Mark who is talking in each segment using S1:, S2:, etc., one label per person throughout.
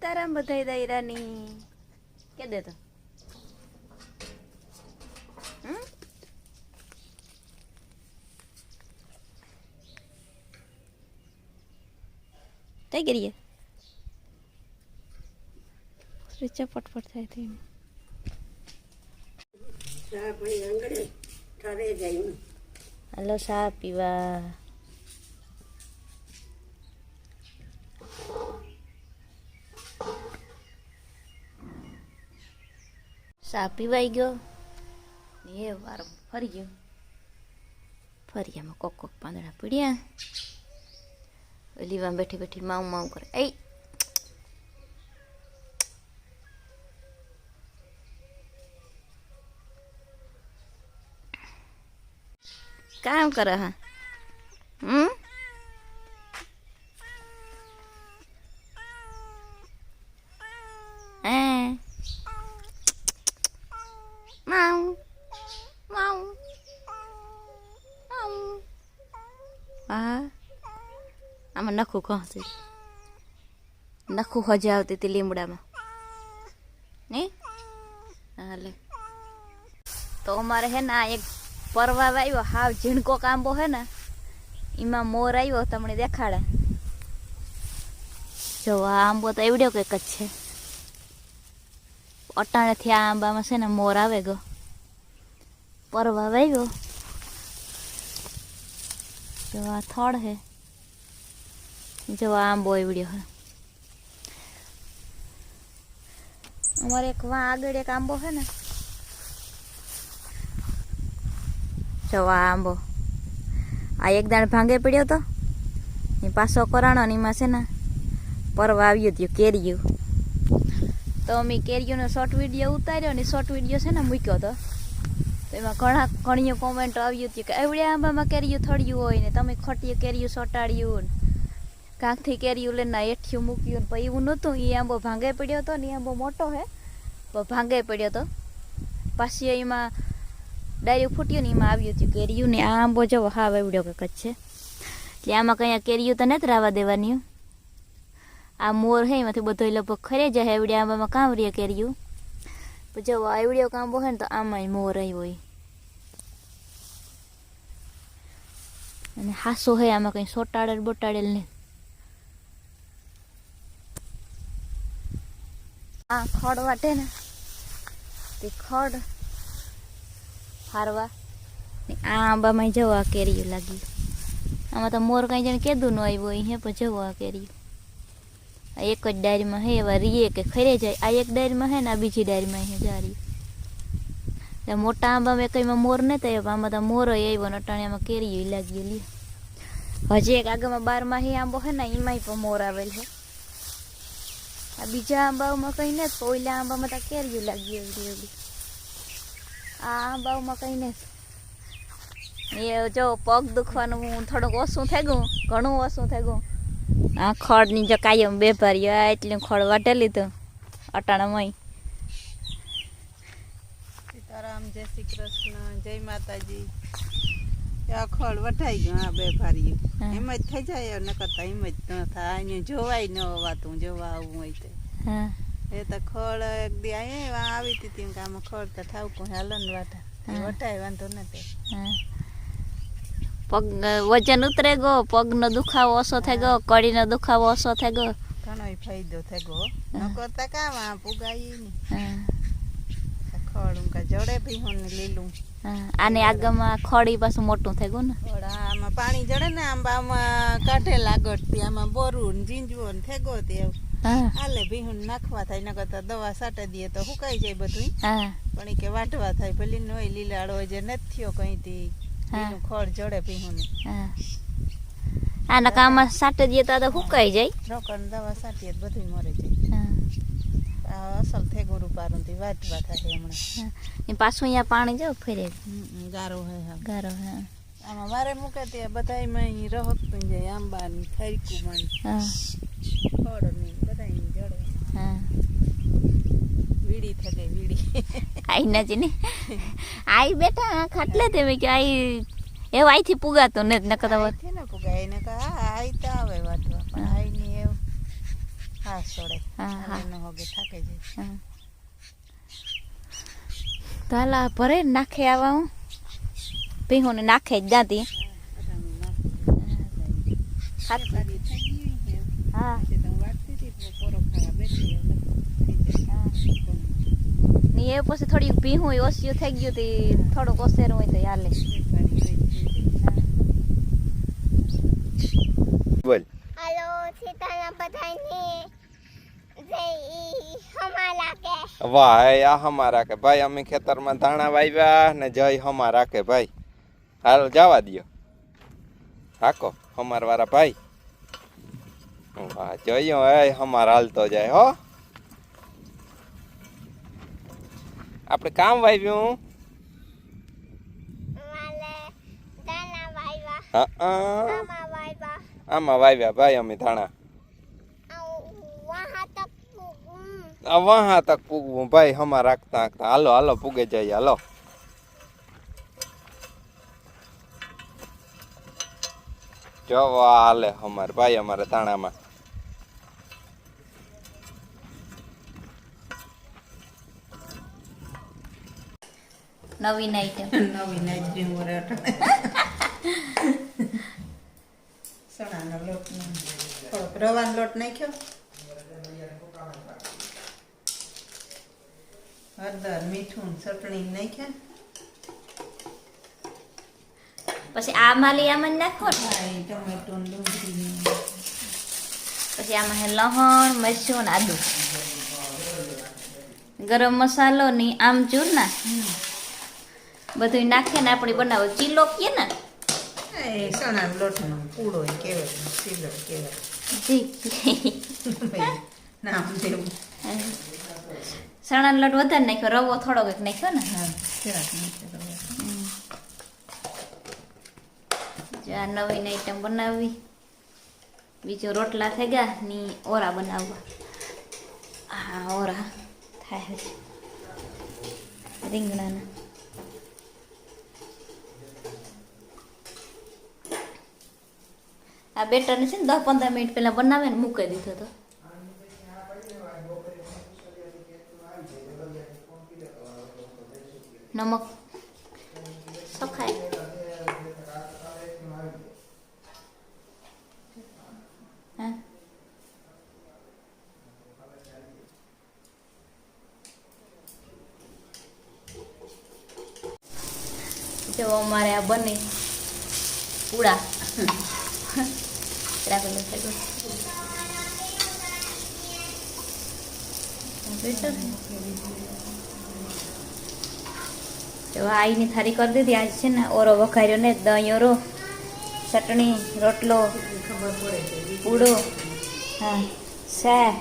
S1: સીતારામ બધાય દાયરાની. કે દે તો? કઈ કરીએ રીચા પટપટ થાય થઈ હાલો ચા પીવા. ચા પીવાઈ ગયો. એ વાર ફરી ગયો. ફરિયામાં કોક કોક પાંદડા પીડ્યા. લીવા બેઠી બેઠી માઉ માઉ કરે. એ! કામ કરે હા? હમ હે માઉ માઉ માઉ હા આમાં નખું ખસી નખું હજી આવતી હતી લીમડામાં. ને? હાલે તો અમારે હે ને આ એક પરવા આવ્યો હાવ ઝીણકો કાંબો હે ને, એમાં મોર આવ્યો તમને દેખાડે. જો, આ આંબો તો એવડ્યો કંઈક જ છે. અટાણેથી આ આંબામાં છે ને મોર આવે ગયો પરવા આવ્યો જો, આ થડ હે. જો આંબો એવડ્યો હે અમારે એક વા આગળ એક આંબો છે ને. જો આંબો. આ એક દાણ ભાંગે પડ્યો તો. એ પાછો કરાણો ને એમાં છે ને પરવા આવ્યું હતું કેરીયું તો અમે કેરીઓનો શોર્ટ વીડિયો ઉતાર્યો ને શોર્ટ વીડિયો છે ને મૂક્યો હતો. તો એમાં ઘણા ઘણી કોમેન્ટ આવ્યું હતું કે એવડે આંબામાં કેરીયું થળ્યું હોય ને, તમે ખોટીયું કેરીયું સોટાડ્યું ને. કાંકથી કેરીયું લઈને એઠિયું મૂક્યું પણ એવું નહોતું. એ આંબો ભાંગે પડ્યો હતો ને એ આંબો મોટો હે. પણ ભાંગે પડ્યો હતો પાછી એમાં ડાયરી ફૂટ્યું ને એમાં આવ્યું હતું કેરીયું ને આ આંબો જો હાવ એવડ્યો કંઈક જ છે. એટલે આમાં કંઈ કેરીયું તો નથી રાવા દેવાની. આ મોર હે, એમાંથી બધો લગભગ ખરે જાય એવડે આંબામાં કામ રે કેરીયું. પણ જો આવડ્યો એવડ્યો કાંબો હોય ને તો આમાંય મોર આવ્યો હોય અને હાસો હે, આમાં કંઈ સોટાડેલ બોટાડેલ નહીં. આ ખડ વાટે ને, તે ખડ ફારવા. આ આંબામાં જવા આ કેરીયું લાગ્યું આમાં તો મોર કાંઈ જણ કીધું ન આવ્યું અહીંયા પણ જવા કેરીયું આ એક જ ડાયરીમાં હે, એવા રીએ કે ખરે જાય. આ એક ડાયરીમાં હે ને, આ બીજી ડાયરીમાં અહીંયા જારી એટલે મોટા આંબામાં કંઈમાં મોર નહીં થયો આમાં તો મોર આવ્યો ને અટાણ્યામાં કેરીયું લાગી લ્યો હજી એક આગળમાં બારમાં હે આંબો હે ને એમાંય પણ મોર આવેલ છે આ બીજા આંબાઓમાં કંઈ નથી પોઈલા આંબામાં તો કેરીઓ લાગ્યું એવડી એવડી આ આંબાઓમાં કંઈ નથી એ જો પગ દુખવાનું, હું થોડુંક ઓછું થઈ ગયું ઘણું ઓછું થઈ ગયું આ ખડની જો કાયમ બે ભારીઓ આ એટલે ખડ વાટે લીધું અટાણામાં
S2: સીતારામ, જય શ્રી કૃષ્ણ, જય માતાજી. આ ખડ ગયો ગયું આ બે
S1: ભારીઓ.
S2: એમ જ થઈ જાય ન કરતા એમ જ ન થાય. એને જોવાય ન હોવાતું જોવા આવું હોય તો. એ તો ખોળ એક દી અહીંયા આવી હતી તી કે આમાં ખડ તો ઠાવકું હાલન વાટા. વટાય વાંધો નથી
S1: પગ વજન ઉતરે ગયો પગનો દુખાવો ઓછો થઈ ગયો કડીનો દુખાવો ઓછો થઈ ગયો.
S2: ઘણો ફાયદો થઈ ગયો ન કરતા કામ આ પુગાઈ ની ખડ ઊંકા જડે ભીહું ને લીલું.
S1: આને આગળમાં ખડી પાછું મોટું થઈ ગયું ને?
S2: આમાં પાણી જડે ને આંબામાં કાઢે લાગડતી આમાં બોરું ને ઝીંઝવો ને થેગો તે હાલે ભીહું નાખવા થાય ન કરતા દવા સાટે દઈએ તો સુકાઈ જાય બધું પણ એ કે વાટવા થાય ભલી નોય લીલાડો હોય જે નથી થયો કઈ થી. ખડ જડે ભીહું ને.
S1: આના કામમાં સાટે દઈએ તો સુકાઈ જાય.
S2: રોકડ દવા સાટીએ બધું મરે જાય. અસલ થઈ ગોરું પારું થી વાટવા થાય હમણાં.
S1: પાછું અહીંયા પાણી જાવ ફરે
S2: ગારો હે
S1: ગારો હા.
S2: આમાં મારે મૂકે તે બધાયમાં અહીં રહકતું જાય આંબા ને ખરીકું માં
S1: હા.
S2: ખડ ને બધાય જડે.
S1: હા.
S2: વીડી થકે વીડી.
S1: આઈ ને આઈ બેટા ખાટલે તે મે કે આઈ એવું થી પુગાતો ને નકતા તો
S2: આઈથી ને પુગાય એને કહે હા આઈ તો આવે વાટવા પણ
S1: હા.
S2: આઈ ની એવું હા સોડે
S1: શ્વાસ ચડે
S2: એનો હોગે થાકે જાય
S1: તો હાલા નાખે આવા હું. પીહું ને નાખે જ દાંતી. એ પછી થોડીક ભીહું ઓછું થઈ ગયું હતી થોડુંક ઓસેરું હોય તો હાલે.
S3: બોલ.
S4: હેલો સીતાના બધાને
S3: વાહ આ હમા રાખે ભાઈ અમે ખેતરમાં ધાણા વાવ્યા ને જય હમા રાખે ભાઈ. હાલ જવા દો હાકો હમાર વાળા ભાઈ. વાહ જઈયો એ હમાર હાલતો જાય હો. આપણે કામ વાવ્યું હા આમાં વાવ્યા ભાઈ અમે ધાણા. વહા તક પૂગવું ભાઈ હમા રાખતા રાખતા. હાલો હાલો પૂગે જઈએ હાલો. જો આ હાલે અમાર ભાઈ અમારે તાણામાં
S1: નવી નાઈટ
S2: નવી નાઈટ મોરે અટાણે સણાનો લોટ થોડોક રવાનો લોટ નાખ્યો. હળદર મીઠું ચટણી નાખ્યા.
S1: પછી આ માલી આમાં નાખો ને.
S2: ટમેટું ડુંગળી
S1: પછી આમાં હે લહણ મરચું ને આદુ. ગરમ મસાલો ને આમચૂર ના બધું નાખીને આપણે બનાવો ચીલો કીએ ને.
S2: એ લોટનો પૂળો કેવાય ચીલો કેવાય.
S1: જી.
S2: નામ જેવું
S1: ચણાનો લોટ વધારે નાખ્યો રવો થોડો કંઈક નાખ્યો ને? જો આ નવીન આઈટમ બનાવવી બીજો રોટલા થઈ ગયા ની ઓરા બનાવવા. હા ઓરા થાય છે રીંગણાના. આ બેટરને છે ને દસ પંદર મિનિટ પહેલાં બનાવે ને મૂકી દીધો તો નમક સખાય જો અમારે આ બને પૂડા. રાખેલું બેટર જો આઈની થારી કરી દીધી. આજ છે ને ઓરો વઘાર્યો ને દહીં ઓરો, ચટણી, રોટલો,
S2: પડે,
S1: હા શા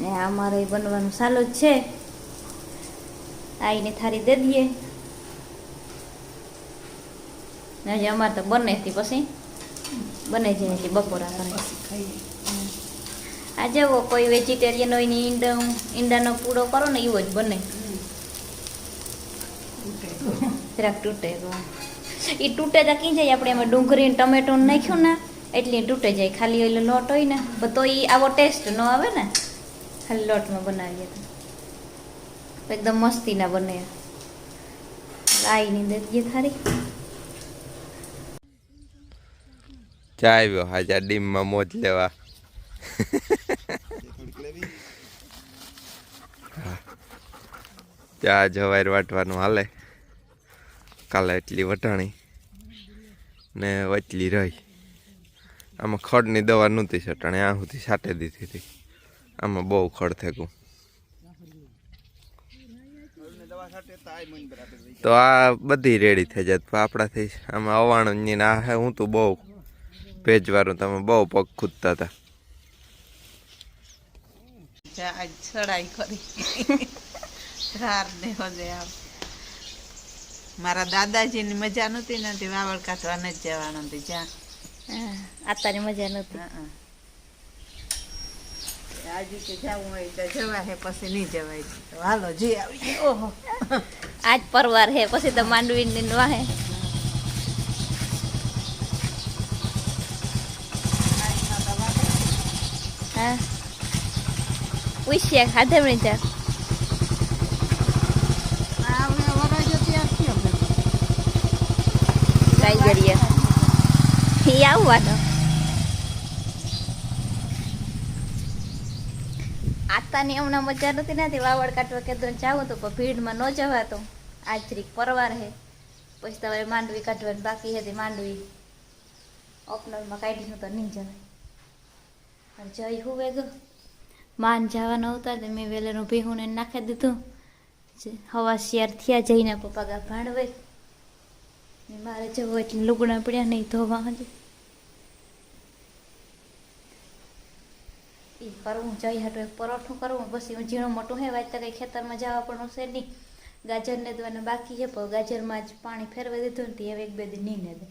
S1: ને અમારે બનવાનું સારું જ છે. આઈને થારી દે દઈએ. ને હજી અમારે તો બને હતી પછી. બને જાય હતી બપોરા આ જેવો કોઈ વેજીટેરિયન હોય ને ઈંડા, ઈંડાનો પૂડો કરો ને એવો જ બને. જરાક તૂટે એ તૂટે તો કી જાય? આપણે એમાં ડુંગળી ટમેટો નાખ્યું ને, એટલે તૂટે જાય. ખાલી ઓલો લોટ હોય ને, તો એ આવો ટેસ્ટ ન આવે ને. ખાલી લોટમાં બનાવીએ તો. એકદમ મસ્તી ના બને દે દઈએ થારી.
S3: ચા આવ્યો હાજા ડીમમાં મોજ લેવા. ચા જવાયર વાટવાનું હાલે. કાલે એટલી વટાણી ને વચલી રહી. આમાં ખડની દવા નહોતી સટાણી આ સુધી સાટે દીધી હતી. આમાં બહુ ખડ થેકું તો આ બધી રેડી થઈ જાય પણ આપણાથી આમાં અવાણું ને આ હે તો બહુ ભેજવાળું, તમે બહુ પગ ખૂદતા હતા.
S2: આજ કરી. ધાર ને હોદે આવ મારા દાદાજીની મજા નહોતી ને તે વાવડ કાઢવા નથી જવાનું તે જા
S1: હા, આતાની મજા નહોતી.
S2: હં, હં. આજે કે જવું હોય તો જવાય પછી નહીં જવાય. તો હાલો જે આવી ઓહો.
S1: આજ પરવાર હે પછી તો માંડવી ને વાહે હા. પૂછ્યા ખાધે મળી ચાર
S2: આ હવે વરાજો ત્યાર થયો ભેગો.
S1: ટ્રાય કરીએ એ આવવાનો આતાની હમણાં મજા નથી નથી વાવડ કાઢવા કે જાવું તો ભીડમાં ન જવાતું. આજ જરીક પરવાર હે. પછી તમારે માંડવી કાઢવાની બાકી હતી, માંડવી. ઓપનરમાં કાઢીશું તો નહીં જવાય. પણ જઈ હું વેગો. માન જવાનો હતા તો મેં વેલેનું ભીહું નાખી દીધું. હવા શિયાર થયા જઈને પપ્પા ગા ભાંડવે મારે જવું એટલે લુગડા પડ્યા નહીં ધોવા હજી. એ કરવું, જઈ હતું એક પરોઠું કરવું, પછી હું ઝીણું મોટું હે વાત તો કંઈ ખેતરમાં જવા પણ હશે નહીં. ગાજરને દવાને બાકી છે, પણ ગાજરમાં જ પાણી ફેરવી દીધું ને તે હવે એક બે દી નહીં ને દે.